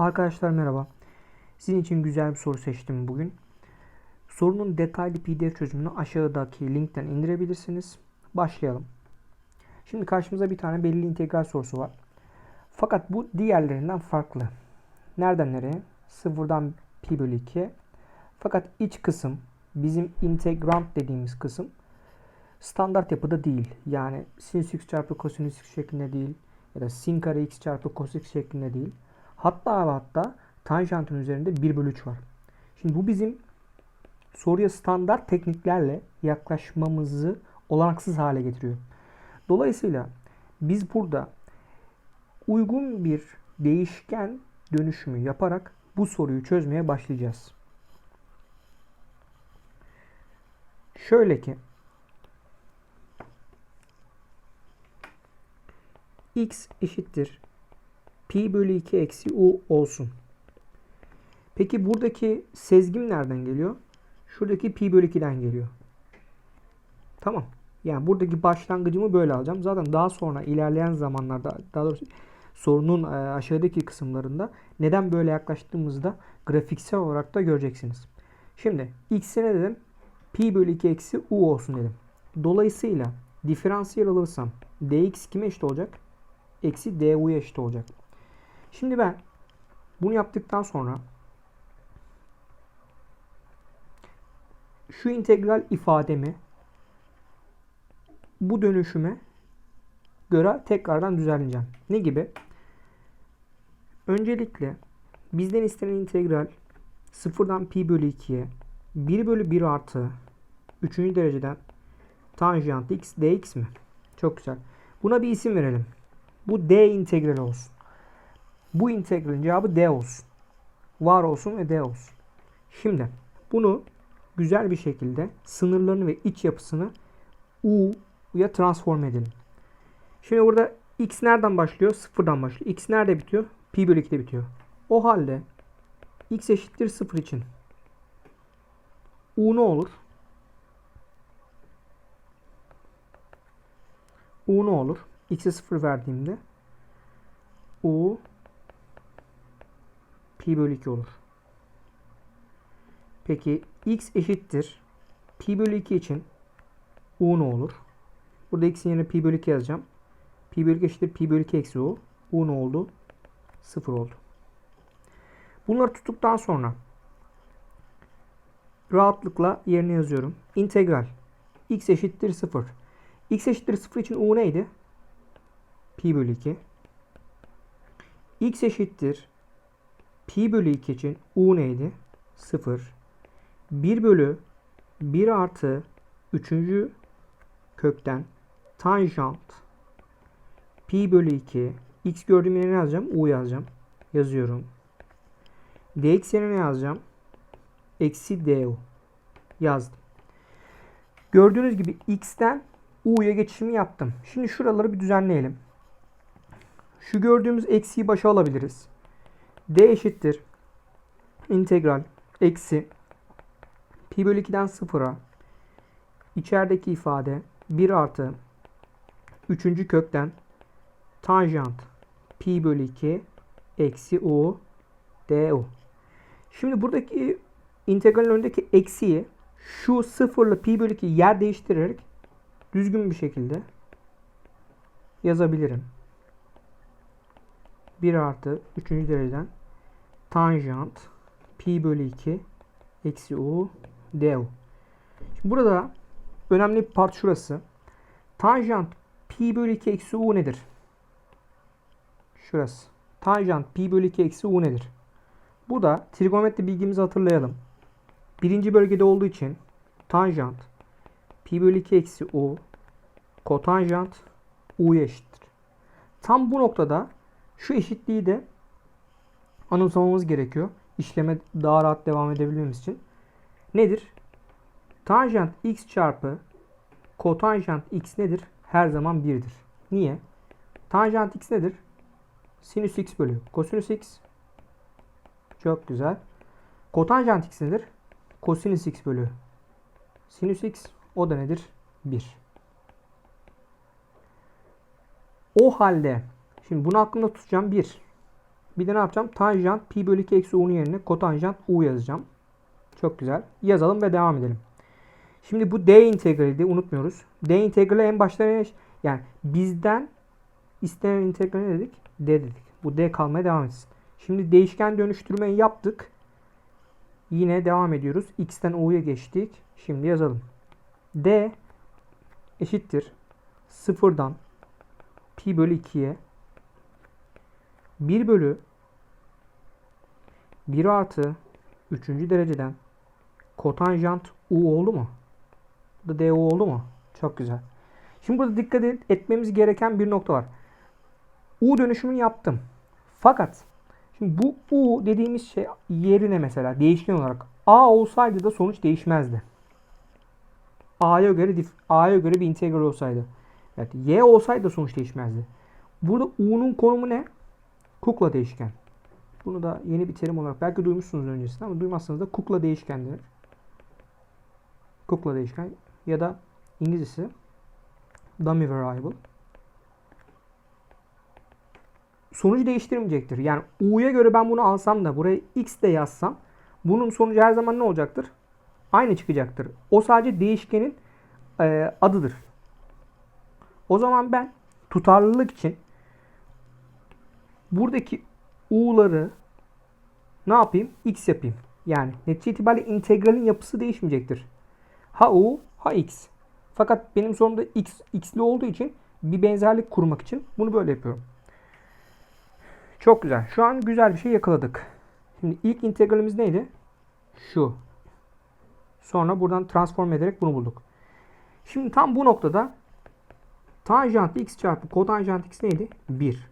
Arkadaşlar merhaba. Sizin için güzel bir soru seçtim bugün. Sorunun detaylı PDF çözümünü aşağıdaki linkten indirebilirsiniz. Başlayalım. Şimdi karşımıza bir tane belli integral sorusu var. Fakat bu diğerlerinden farklı. Nereden nereye? Sıfırdan pi bölü 2. Fakat iç kısım bizim integrand dediğimiz kısım standart yapıda değil. Yani sinüs x çarpı kosinüs x şeklinde değil ya da sin kare x çarpı cos x şeklinde değil. Hatta ve hatta tanjantın üzerinde 1 bölü 3 var. Şimdi bu bizim soruya standart tekniklerle yaklaşmamızı olanaksız hale getiriyor. Dolayısıyla biz burada uygun bir değişken dönüşümü yaparak bu soruyu çözmeye başlayacağız. Şöyle ki x eşittir pi bölü 2 eksi u olsun. Peki buradaki sezgim nereden geliyor? Şuradaki pi bölü 2'den geliyor. Tamam. Yani buradaki başlangıcımı böyle alacağım. Zaten daha sonra ilerleyen zamanlarda daha doğrusu sorunun e, aşağıdaki kısımlarında neden böyle yaklaştığımızda grafiksel olarak da göreceksiniz. Şimdi x'e ne dedim? Pi bölü 2 eksi u olsun dedim. Dolayısıyla diferansiyel alırsam dx kime eşit olacak? Eksi du'ya eşit olacak. Şimdi ben bunu yaptıktan sonra şu integral ifademi bu dönüşüme göre tekrardan düzenleyeceğim. Ne gibi? Öncelikle bizden istenen integral sıfırdan pi bölü 2'ye 1 bölü 1 artı 3. dereceden tanjant x dx mi? Çok güzel. Buna bir isim verelim. Bu d integrali olsun. Bu integralin cevabı d olsun. Var olsun ve d olsun. Şimdi bunu güzel bir şekilde sınırlarını ve iç yapısını u'ya transform edelim. Şimdi burada x nereden başlıyor? Sıfırdan başlıyor. x nerede bitiyor? Pi bölü 2'de bitiyor. O halde x eşittir 0 için u ne olur? u ne olur? x'e 0 verdiğimde u pi bölü 2 olur. Peki x eşittir pi bölü 2 için u ne olur? Burada x'in yerine pi bölü 2 yazacağım. Pi bölü 2 eşittir pi bölü 2 eksi u. u ne oldu? 0 oldu. Bunları tuttuktan sonra rahatlıkla yerine yazıyorum. İntegral x eşittir 0. x eşittir 0 için u neydi? Pi bölü 2. x eşittir pi bölü 2 için u neydi? 0. 1 bölü 1 artı 3. kökten tanjant pi bölü 2 x gördüğüm yerine yazacağım? u yazacağım. Yazıyorum. dx yerine yazacağım? Eksi du. Yazdım. Gördüğünüz gibi x'ten u'ya geçişimi yaptım. Şimdi şuraları bir düzenleyelim. Şu gördüğümüz eksiyi başa alabiliriz. D eşittir integral eksi pi bölü 2'den 0'a içerideki ifade 1 artı 3. kökten tanjant pi bölü 2 eksi u du. Şimdi buradaki integralin önündeki eksiyi şu sıfırla pi bölü 2 yer değiştirerek düzgün bir şekilde yazabilirim. 1 artı 3. dereceden tanjant pi bölü 2 eksi u du. Şimdi burada önemli bir part şurası. Tanjant pi bölü 2 eksi u nedir? Şurası. Tanjant pi bölü 2 eksi u nedir? Bu da trigonometri bilgimizi hatırlayalım. Birinci bölgede olduğu için tanjant pi bölü 2 eksi u kotanjant u'ya eşittir. Tam bu noktada şu eşitliği de anımsamamız gerekiyor. İşleme daha rahat devam edebilmemiz için. Nedir? Tanjant x çarpı kotanjant x nedir? Her zaman 1'dir. Niye? Tanjant x nedir? Sinüs x bölü kosinüs x. Çok güzel. Kotanjant x nedir? Kosinüs x bölü sinüs x. O da nedir? 1. O halde şimdi bunu aklımda tutacağım 1. Bir de ne yapacağım? Tanjant pi bölü 2 eksi u'nun yerine kotanjant u yazacağım. Çok güzel. Yazalım ve devam edelim. Şimdi bu d integrali unutmuyoruz. d integrali en başta ne? Yani bizden istenen integral ne dedik? d dedik. Bu d kalmaya devam etsin. Şimdi değişken dönüştürmeyi yaptık. Yine devam ediyoruz. x'ten u'ya geçtik. Şimdi yazalım. d eşittir sıfırdan pi bölü 2'ye 1 bölü 1 artı 3. dereceden kotanjant u oldu mu? Bu da du oldu mu? Çok güzel. Şimdi burada dikkat etmemiz gereken bir nokta var. U dönüşümünü yaptım. Fakat şimdi bu U dediğimiz şey yerine mesela değişken olarak A olsaydı da sonuç değişmezdi. A'ya göre A'ya göre bir integral olsaydı. Evet, Y olsaydı da sonuç değişmezdi. Burada U'nun konumu ne? Kukla değişken. Bunu da yeni bir terim olarak belki duymuşsunuz öncesinde ama duymazsanız da kukla değişken denir. Kukla değişken ya da İngilizcesi dummy variable. Sonucu değiştirmeyecektir. Yani u'ya göre ben bunu alsam da buraya x de yazsam bunun sonucu her zaman ne olacaktır? Aynı çıkacaktır. O sadece değişkenin e, adıdır. O zaman ben tutarlılık için buradaki u'ları ne yapayım? x yapayım. Yani netice itibariyle integralin yapısı değişmeyecektir. Ha u ha x. Fakat benim sorumda x x'li olduğu için bir benzerlik kurmak için bunu böyle yapıyorum. Çok güzel. Şu an güzel bir şey yakaladık. Şimdi ilk integralimiz neydi? Şu. Sonra buradan transform ederek bunu bulduk. Şimdi tam bu noktada tanjant x çarpı kotanjant x neydi? 1.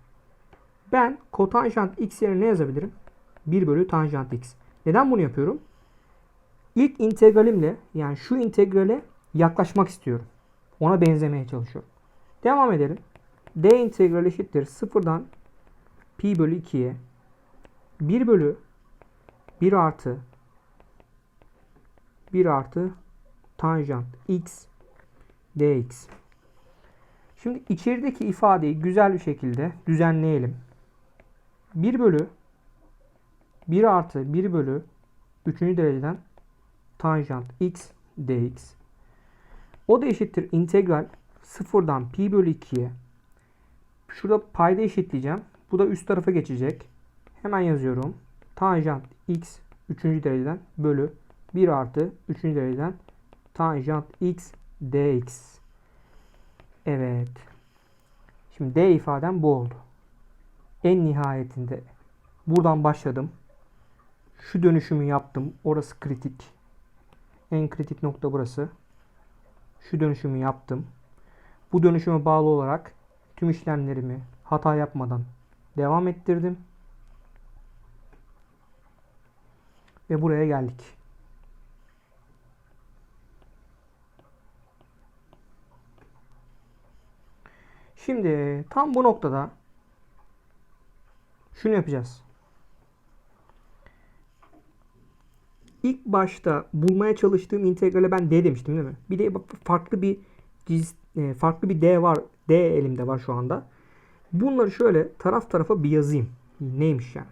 Ben kotanjant x yerine ne yazabilirim? 1 bölü tanjant x. Neden bunu yapıyorum? İlk integralimle yani şu integrale yaklaşmak istiyorum. Ona benzemeye çalışıyorum. Devam edelim. d integral eşittir sıfırdan pi bölü 2'ye 1 bölü 1 artı 1 artı tanjant x dx. Şimdi içerideki ifadeyi güzel bir şekilde düzenleyelim. 1 bölü 1 artı 1 bölü 3. dereceden tanjant x dx. O da eşittir integral sıfırdan pi bölü 2'ye şurada payda eşitleyeceğim. Bu da üst tarafa geçecek. Hemen yazıyorum. Tanjant x 3. dereceden bölü 1 artı 3. dereceden tanjant x dx. Evet. Şimdi d ifadem bu oldu. En nihayetinde buradan başladım. Şu dönüşümü yaptım. Orası kritik. En kritik nokta burası. Şu dönüşümü yaptım. Bu dönüşüme bağlı olarak tüm işlemlerimi hata yapmadan devam ettirdim. Ve buraya geldik. Şimdi tam bu noktada şunu yapacağız. İlk başta bulmaya çalıştığım integrale ben d demiştim değil mi? Bir de farklı bir e, farklı bir d var. d elimde var şu anda. Bunları şöyle taraf tarafa bir yazayım. Neymiş yani?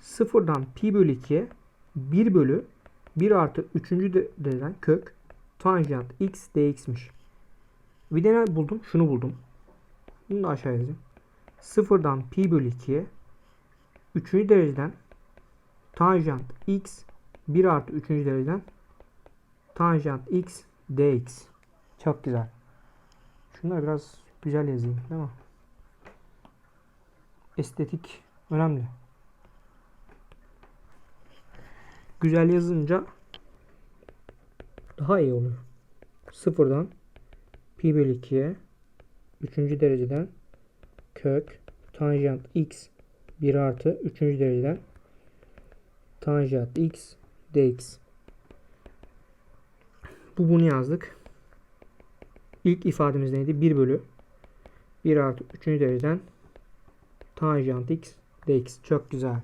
Sıfırdan pi bölü 2'ye 1 bölü 1 artı 3. dereceden kök tanjant x dx'miş. Bir de ne buldum? Şunu buldum. Bunu da aşağı yazayım. Sıfırdan pi bölü 2'ye 3. dereceden tanjant x 1 artı 3. dereceden tanjant x dx. Çok güzel. Şunları biraz güzel yazayım değil mi? Estetik önemli. Güzel yazınca daha iyi olur. Sıfırdan pi bölü 2'ye 3. dereceden kök tanjant x 1 artı 3. dereceden tanjant x dx. Bu bunu yazdık. İlk ifademiz neydi? 1 bölü 1 artı 3. dereceden tanjant x dx. Çok güzel.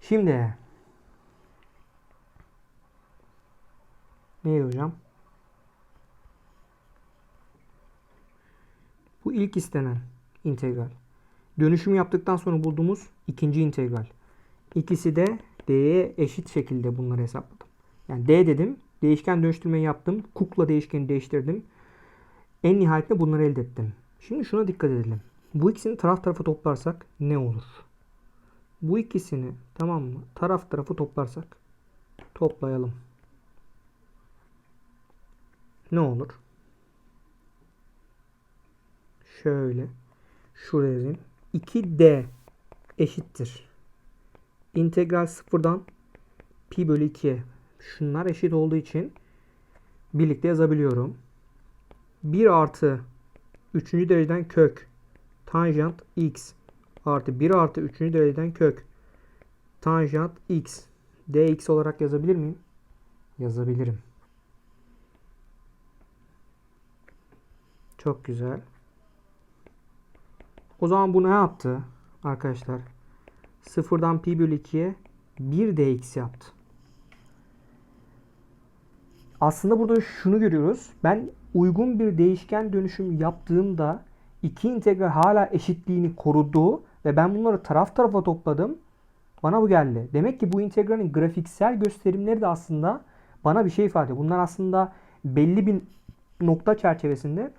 Şimdi neydi hocam? Bu ilk istenen integral. Dönüşüm yaptıktan sonra bulduğumuz ikinci integral. İkisi de D'ye eşit şekilde bunları hesapladım. Yani D dedim. Değişken dönüştürmeyi yaptım. Kukla değişkeni değiştirdim. En nihayetinde bunları elde ettim. Şimdi şuna dikkat edelim. Bu ikisini taraf tarafa toplarsak ne olur? Bu ikisini tamam mı? Taraf tarafı toplarsak toplayalım. Ne olur? Şöyle. Şuraya yazayım. 2D eşittir. İntegral sıfırdan pi bölü 2'ye. Şunlar eşit olduğu için birlikte yazabiliyorum. 1 artı 3. dereceden kök tanjant x artı 1 artı 3. dereceden kök tanjant x dx olarak yazabilir miyim? Yazabilirim. Çok güzel. O zaman bu ne yaptı arkadaşlar? Sıfırdan pi bölü 2'ye 1 dx yaptı. Aslında burada şunu görüyoruz. Ben uygun bir değişken dönüşüm yaptığımda iki integral hala eşitliğini korudu ve ben bunları taraf tarafa topladım. Bana bu geldi. Demek ki bu integralin grafiksel gösterimleri de aslında bana bir şey ifade ediyor. Bunlar aslında belli bir nokta çerçevesinde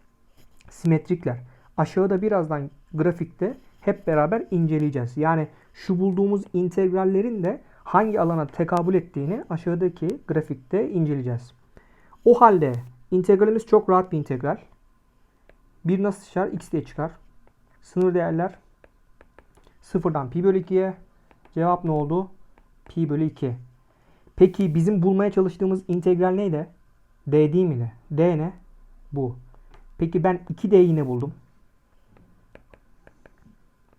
simetrikler. Aşağıda birazdan grafikte hep beraber inceleyeceğiz. Yani şu bulduğumuz integrallerin de hangi alana tekabül ettiğini aşağıdaki grafikte inceleyeceğiz. O halde integralimiz çok rahat bir integral. Bir nasıl çıkar? X diye çıkar. Sınır değerler sıfırdan pi bölü 2'ye. Cevap ne oldu? Pi bölü 2. Peki bizim bulmaya çalıştığımız integral neydi? D değil miydi? D ne? Bu. Peki ben 2D yine buldum.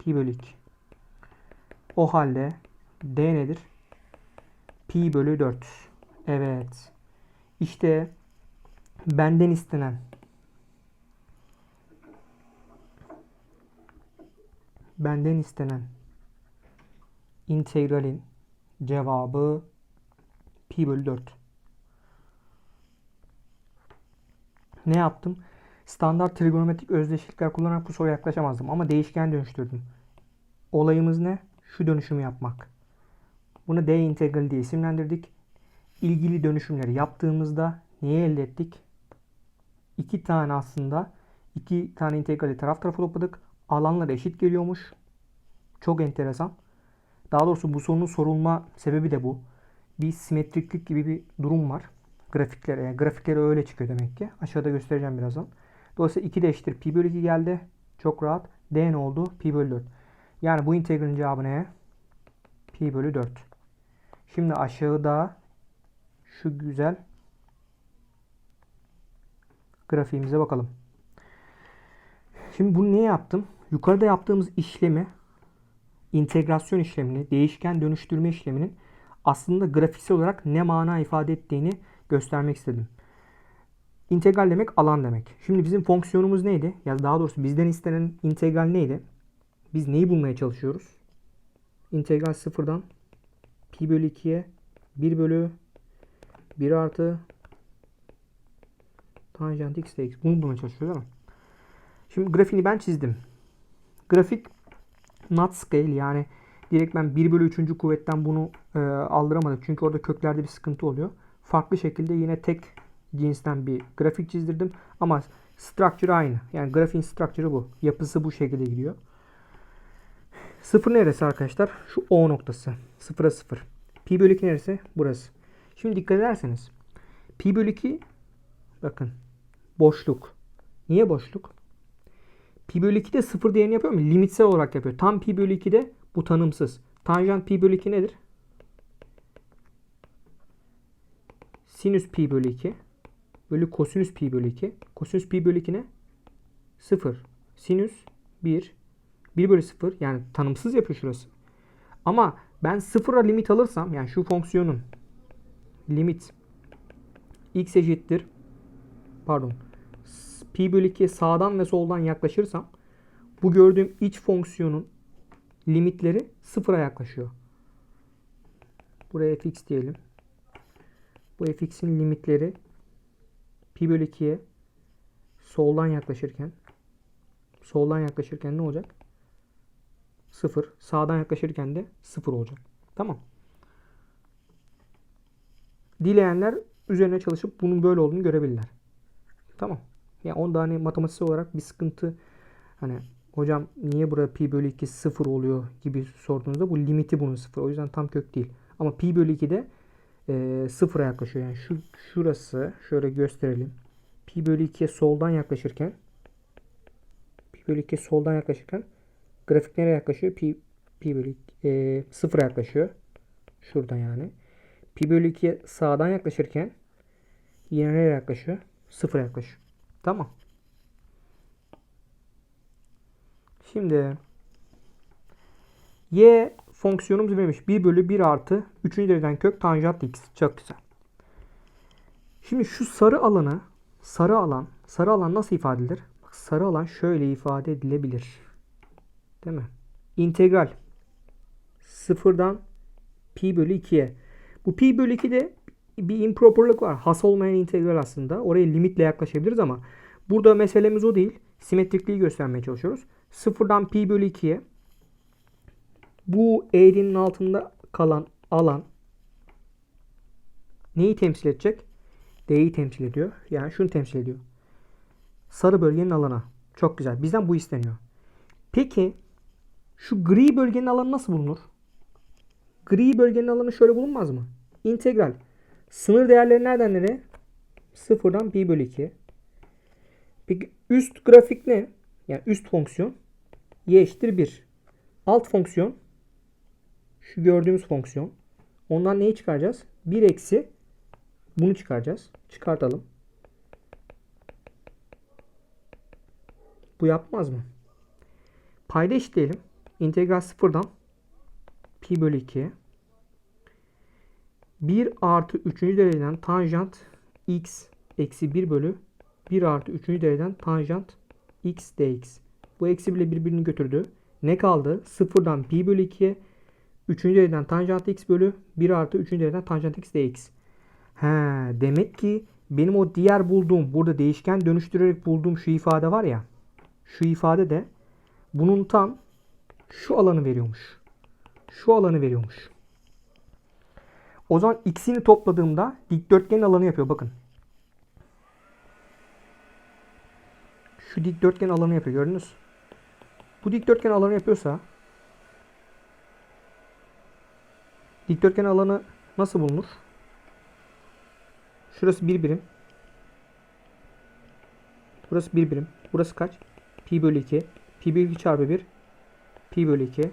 Pi bölü 2. O halde D nedir? Pi bölü 4. Evet. İşte benden istenen benden istenen integralin cevabı pi bölü 4. Ne yaptım? Standart trigonometrik özdeşlikler kullanarak bu soruya yaklaşamazdım ama değişken dönüştürdüm. Olayımız ne? Şu dönüşümü yapmak. Bunu D integrali diye isimlendirdik. İlgili dönüşümleri yaptığımızda neyi elde ettik? İki tane aslında iki tane integrali taraf tarafa topladık. Alanlar eşit geliyormuş. Çok enteresan. Daha doğrusu bu sorunun sorulma sebebi de bu. Bir simetriklik gibi bir durum var. Grafiklere, yani grafikleri öyle çıkıyor demek ki. Aşağıda göstereceğim birazdan. Dolayısıyla 2 de eşittir pi bölü 2 geldi. Çok rahat. D ne oldu? Pi bölü 4. Yani bu integralin cevabı ne? Pi bölü 4. Şimdi aşağıda şu güzel grafiğimize bakalım. Şimdi bunu niye yaptım? Yukarıda yaptığımız işlemi integrasyon işlemini, değişken dönüştürme işleminin aslında grafiksel olarak ne mana ifade ettiğini göstermek istedim. İntegral demek alan demek. Şimdi bizim fonksiyonumuz neydi? Ya daha doğrusu bizden istenen integral neydi? Biz neyi bulmaya çalışıyoruz? İntegral sıfırdan pi bölü 2'ye 1 bölü 1 artı tanjant x dx. Bunu bulmaya çalışıyoruz mi? Şimdi grafiğini ben çizdim. Grafik not scale yani direkt ben 1 bölü 3. kuvvetten bunu e, aldıramadım. Çünkü orada köklerde bir sıkıntı oluyor. Farklı şekilde yine tek cinsten bir grafik çizdirdim. Ama structure aynı. Yani grafiğin structure'ı bu. Yapısı bu şekilde gidiyor. Sıfır neresi arkadaşlar? Şu O noktası. Sıfıra sıfır. Pi bölü 2 neresi? Burası. Şimdi dikkat ederseniz. Pi bölü 2 bakın boşluk. Niye boşluk? Pi bölü 2 de sıfır değerini yapıyor mu? Limitsel olarak yapıyor. Tam pi bölü 2 de bu tanımsız. Tanjant pi bölü 2 nedir? Sinüs pi bölü 2 bölü kosinüs pi bölü 2. Kosinüs pi bölü 2 ne? 0. Sinüs 1. 1 bölü 0 yani tanımsız yapıyor şurası. Ama ben sıfıra limit alırsam yani şu fonksiyonun limit x eşittir pardon pi bölü 2'ye sağdan ve soldan yaklaşırsam bu gördüğüm iç fonksiyonun limitleri sıfıra yaklaşıyor. Buraya fx diyelim. Bu fx'in limitleri pi bölü 2'ye soldan yaklaşırken soldan yaklaşırken ne olacak? 0. Sağdan yaklaşırken de 0 olacak. Tamam. Dileyenler üzerine çalışıp bunun böyle olduğunu görebilirler. Tamam. Ya onda hani matematiksel olarak bir sıkıntı hani hocam niye burada pi bölü 2 0 oluyor gibi sorduğunuzda bu limiti bunun 0. O yüzden tam kök değil. Ama pi bölü 2 de e, sıfıra yaklaşıyor. Yani şu şurası şöyle gösterelim. Pi bölü 2'ye soldan yaklaşırken pi bölü 2'ye soldan yaklaşırken grafik nereye yaklaşıyor? Pi, pi bölü e, sıfıra yaklaşıyor. Şuradan yani. Pi bölü 2'ye sağdan yaklaşırken yine nereye yaklaşıyor? Sıfıra yaklaşıyor. Tamam. Şimdi y fonksiyonumuz vermiş. 1 bölü 1 artı 3. dereceden kök tanjant x. Çok güzel. Şimdi şu sarı alanı sarı alan sarı alan nasıl ifade edilir? Sarı alan şöyle ifade edilebilir. Değil mi? İntegral sıfırdan pi bölü 2'ye. Bu pi bölü 2'de bir improperlık var. Has olmayan integral aslında. Oraya limitle yaklaşabiliriz ama burada meselemiz o değil. Simetrikliği göstermeye çalışıyoruz. Sıfırdan pi bölü 2'ye bu eğrinin altında kalan alan neyi temsil edecek? D'yi temsil ediyor. Yani şunu temsil ediyor. Sarı bölgenin alanı. Çok güzel. Bizden bu isteniyor. Peki şu gri bölgenin alanı nasıl bulunur? Gri bölgenin alanı şöyle bulunmaz mı? İntegral. Sınır değerleri nereden nereye? Sıfırdan pi bölü 2. Peki üst grafik ne? Yani üst fonksiyon y eşittir 1. Alt fonksiyon şu gördüğümüz fonksiyon. Ondan neyi çıkaracağız? 1 eksi bunu çıkaracağız. Çıkartalım. Bu yapmaz mı? Payda eşitleyelim. İntegral sıfırdan pi bölü 2 1 artı 3. dereceden tanjant x eksi 1 bölü 1 artı 3. dereceden tanjant x dx. Bu eksi bile birbirini götürdü. Ne kaldı? Sıfırdan pi bölü 2'ye 3. dereceden tanjant x bölü 1 artı 3. dereceden tanjant x dx. He, demek ki benim o diğer bulduğum burada değişken dönüştürerek bulduğum şu ifade var ya. Şu ifade de bunun tam şu alanı veriyormuş. Şu alanı veriyormuş. O zaman x'ini topladığımda dikdörtgenin alanı yapıyor. Bakın. Şu dikdörtgen alanı yapıyor. Gördünüz. Bu dikdörtgen alanı yapıyorsa dikdörtgen alanı nasıl bulunur? Şurası bir birim. Burası bir birim. Burası kaç? Pi bölü 2. Pi bölü 2 çarpı 1. Pi bölü 2.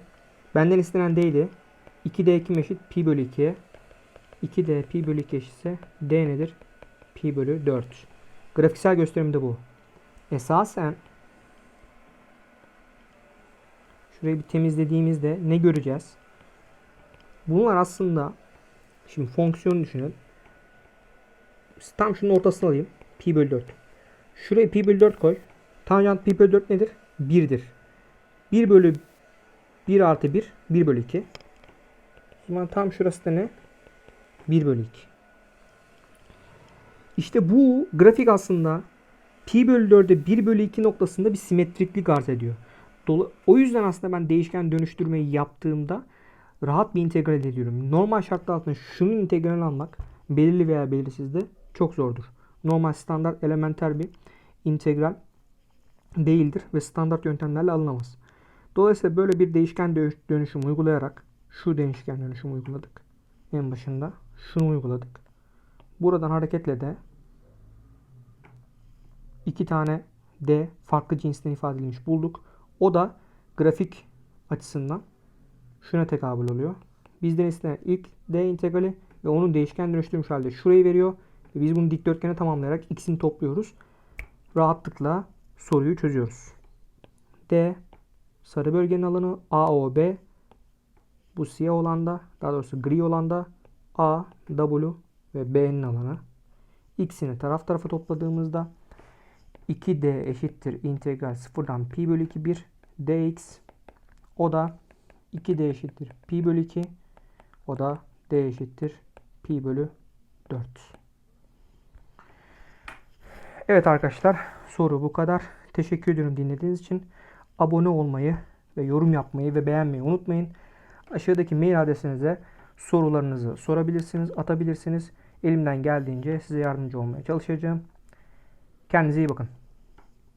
Benden istenen d'ydi. 2d kim eşit? Pi bölü 2'ye. 2d pi bölü 2 eşitse d nedir? Pi bölü 4. Grafiksel gösterim de bu. Esasen şurayı bir temizlediğimizde ne göreceğiz? Bunlar aslında şimdi fonksiyonu düşünün. Tam şunun ortasına alayım. Pi bölü 4. Şuraya pi bölü 4 koy. Tanjant pi bölü 4 nedir? 1'dir. 1 bölü 1 artı 1. 1 bölü 2. O zaman tam şurası da ne? 1 bölü 2. İşte bu grafik aslında pi bölü 4'e 1 bölü 2 noktasında bir simetriklik arz ediyor. O yüzden aslında ben değişken dönüştürmeyi yaptığımda rahat bir integral ediyorum. Normal şartlar altında şunun integralini almak belirli veya belirsiz de çok zordur. Normal standart elementer bir integral değildir ve standart yöntemlerle alınamaz. Dolayısıyla böyle bir değişken dönüşüm uygulayarak şu değişken dönüşüm uyguladık. En başında şunu uyguladık. Buradan hareketle de iki tane D farklı cinsten ifade edilmiş bulduk. O da grafik açısından şuna tekabül oluyor. Bizden istenen ilk D integrali ve onun değişken dönüştürmüş halde şurayı veriyor. Ve biz bunu dikdörtgene tamamlayarak x'ini topluyoruz. Rahatlıkla soruyu çözüyoruz. D sarı bölgenin alanı AOB bu siyah olanda daha doğrusu gri olanda A, W ve B'nin alanı. X'ini taraf tarafa topladığımızda 2D eşittir integral sıfırdan pi bölü 2 1 dx o da 2D eşittir pi bölü 2 o da D eşittir pi bölü 4. Evet arkadaşlar soru bu kadar. Teşekkür ediyorum dinlediğiniz için. Abone olmayı, ve yorum yapmayı ve beğenmeyi unutmayın. Aşağıdaki mail adresinize sorularınızı sorabilirsiniz, atabilirsiniz. Elimden geldiğince size yardımcı olmaya çalışacağım. Kendinize iyi bakın.